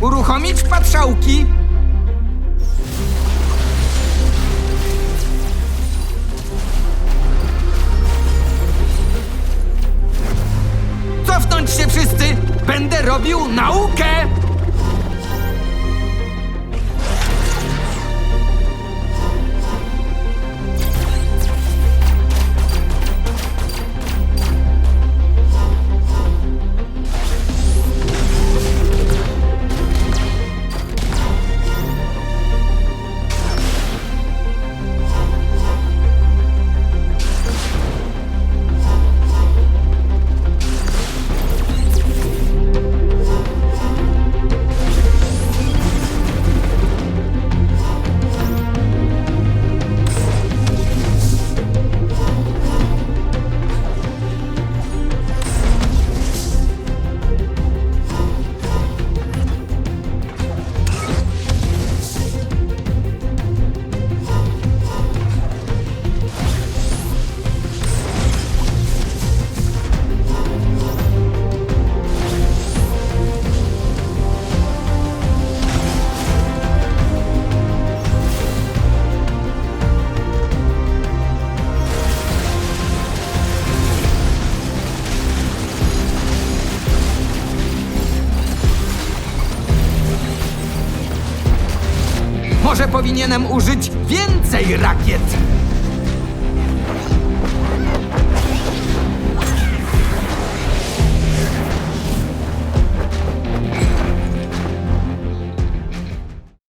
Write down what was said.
Uruchomić patrzałki. Cofnąć się wszyscy! Będę robił naukę! Może powinienem użyć więcej rakiet?